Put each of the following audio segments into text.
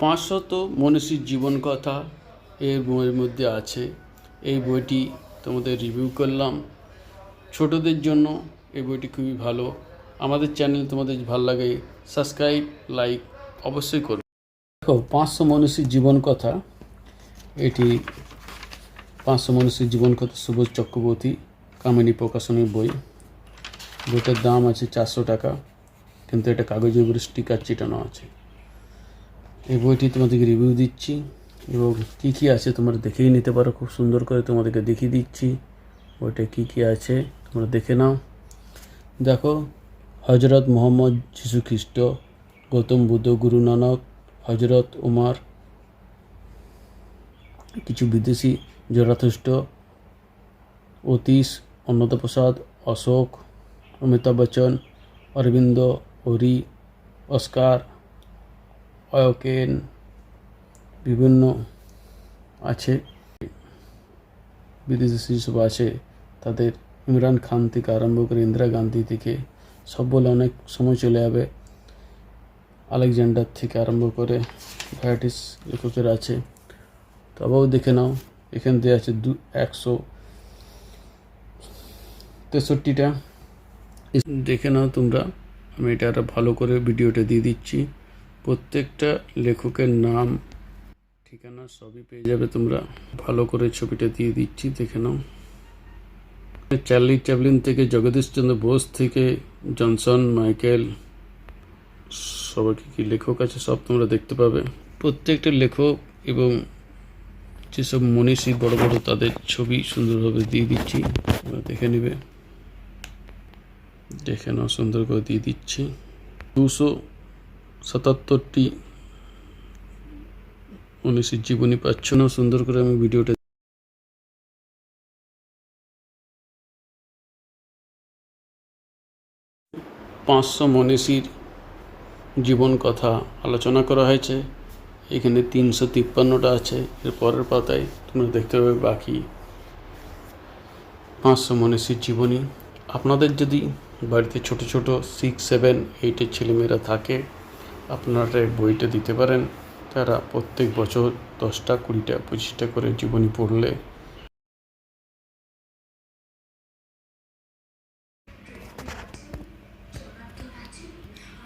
পাঁচশত মনীষীর জীবন কথা এই বইয়ের মধ্যে আছে। এই বইটি তোমাদের রিভিউ করলাম। ছোটদের জন্য এই বইটি খুবই ভালো। আমাদের চ্যানেল তোমাদের ভালো লাগে সাবস্ক্রাইব লাইক অবশ্যই করবে দেখো, পাঁচশো মনীষীর জীবন কথা এটি পাঁচশো মনীষীর জীবন কথা সুবোধ চক্রবর্তী কামিনী প্রকাশনের বই। বইটার দাম আছে চারশো টাকা, কিন্তু এটা কাগজের উপরে স্টিকার চিটানো আছে। এই বইটি তোমাদেরকে রিভিউ দিচ্ছি এবং কী কী আছে তোমরা দেখেই নিতে পারো, খুব সুন্দর করে তোমাদেরকে দেখিয়ে দিচ্ছি। বইটা কী কী আছে তোমরা দেখে নাও। দেখো হজরত মোহাম্মদ যীশু খ্রিস্ট গৌতম বুদ্ধ, গুরু নানক হজরত উমার, কিছু বিদেশি Zarathustra Atish Annadaprasad, Ashok, Amitabh Bachchan, Aurobindo Hari Oscar Eucken বিভিন্ন আছে। বিদেশি যেসব আছে, তাদের ইমরান খান থেকে আরম্ভ করে ইন্দিরা গান্ধী থেকে সব বলে অনেক সময় চলে যাবে। আলেকজান্ডার থেকে আরম্ভ করে ভ্যারাইটিস লেখকের আছে। তো তবেও দেখে নাও, এখান দিয়ে আছে দু, একশো তেষট্টিটা। দেখে নাও তোমরা, আমি এটা একটা ভালো করে ভিডিওটা দিয়ে দিচ্ছি। প্রত্যেকটা লেখকের নাম, ঠিকানা সবই পেয়ে যাবে তোমরা। ভালো করে ছবিটা দিয়ে দিচ্ছি, দেখে নাও। চার্লি চ্যাপলিন থেকে জগদীশচন্দ্র বোস থেকে জনসন, মাইকেল, সবাইকে কি লেখক আছে সব তোমরা দেখতে পাবে। প্রত্যেকটা লেখক এবং যেসব মনীষী বড় বড় তাদের ছবি সুন্দরভাবে দিয়ে দিচ্ছি, তোমরা দেখে নেবে। দেখে নাও, সুন্দর করে দিয়ে দিচ্ছি। দুশো সাতাত্তরটি মনীষীর জীবনী পাচ্ছ না, সুন্দর করে আমি ভিডিওটা পাঁচশো মনীষীর জীবন কথা আলোচনা করা হয়েছে। এখানে তিনশো তিপ্পান্নটা আছে, এর পরের পাতায় তোমরা দেখতে পাবে বাকি পাঁচশো মনীষীর জীবনী। আপনাদের যদি বাড়িতে ছোট ছোট সিক্স সেভেন এইটের ছেলেমেয়েরা থাকে আপনারা এই বইটা দিতে পারেন। তারা প্রত্যেক বছর দশটা, কুড়িটা, পঁচিশটা করে জীবনী পড়লে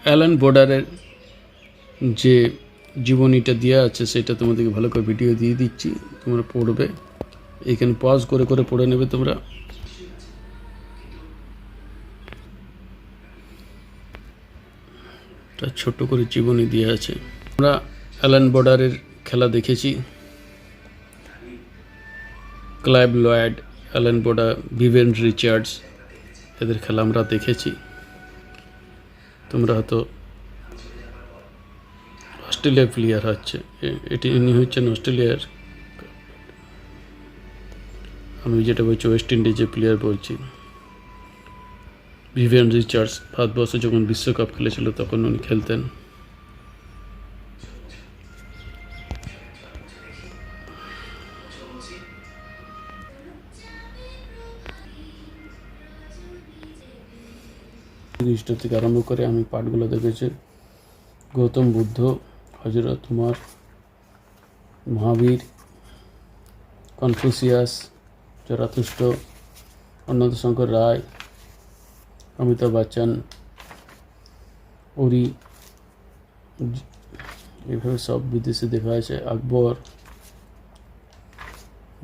অ্যালান বর্ডারের যে জীবনীটা দেওয়া আছে, সেটা তোমাদেরকে ভালো করে ভিডিও দিয়ে দিচ্ছি, তোমরা পড়বে। এখানে পজ করে করে পড়ে নেবে তোমরা। তার ছোট্ট করে জীবনী দেওয়া আছে। আমরা অ্যালান বর্ডারের খেলা দেখেছি। Clive Lloyd Allan Border, Vivian Richards, এদের খেলা আমরা দেখেছি। তোমরা হয়তো অস্ট্রেলিয়ার প্লেয়ার হচ্ছে। এটি ইনি হচ্ছেন অস্ট্রেলিয়ার আমি যেটা বলছি, ওয়েস্ট ইন্ডিজের প্লেয়ার বলছি। ভিভিয়ান রিচার্ডস ভারতবর্ষ যখন বিশ্বকাপ খেলেছিল, তখন উনি খেলতেন। খ্রিস্ট থেকে আরম্ভ করে আমি পাঠগুলো দেখেছি। গৌতম বুদ্ধ হজরত Umar, Mahavir, Confucius, Zarathustra Annadashankar Ray Amitabh Bachchan উরি জ- এভাবে সব বিদেশে দেখা আছে আকবর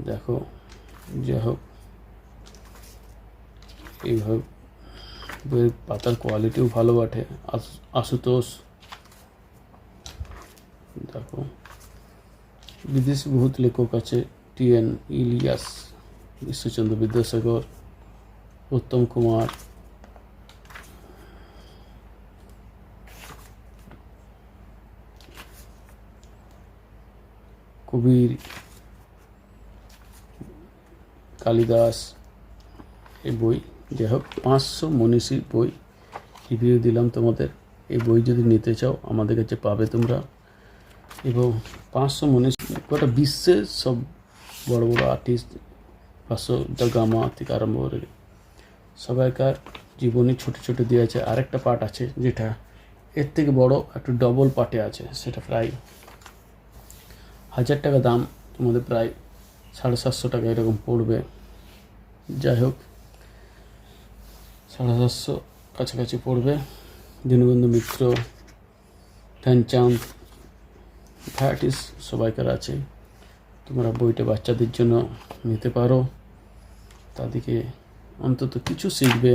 দেখো যাই হোক এইভাবে বইয়ের পাতার কোয়ালিটিও ভালো বটে আশু- আশুতোষ দেখো বিদেশি বহুত লেখক আছে টি এন ইলিয়াস ঈশ্বরচন্দ্র বিদ্যাসাগর উত্তম কুমার কবির কালিদাস, এই বই। যাই হোক, পাঁচশো মনীষীর বই। রিভিউ দিলাম তোমাদের। এই বই যদি নিতে চাও, আমাদের কাছে পাবে তোমরা। এবং পাঁচশো মনীষী, গোটা বিশ্বের সব বড় বড় আর্টিস্ট পাঁচশো গামা থেকে আরম্ভ করে সবাইকার জীবনী ছোট ছোট দিয়ে আছে। আরেকটা পার্ট আছে যেটা এর থেকে বড়, একটু ডবল পার্টে আছে, সেটা প্রায় হাজার টাকা দাম, তোমাদের প্রায় সাড়ে সাতশো টাকা এরকম পড়বে। যাই হোক, সাড়ে সাতশো কাছাকাছি পড়বে। দীনবন্ধু মিত্র, ধ্যানচাঁদ ভ্যারাইটিস সবাইকার আছে। তোমরা বইটা বাচ্চাদের জন্য নিতে পারো। তাদেরকে অন্তত কিছু শিখবে।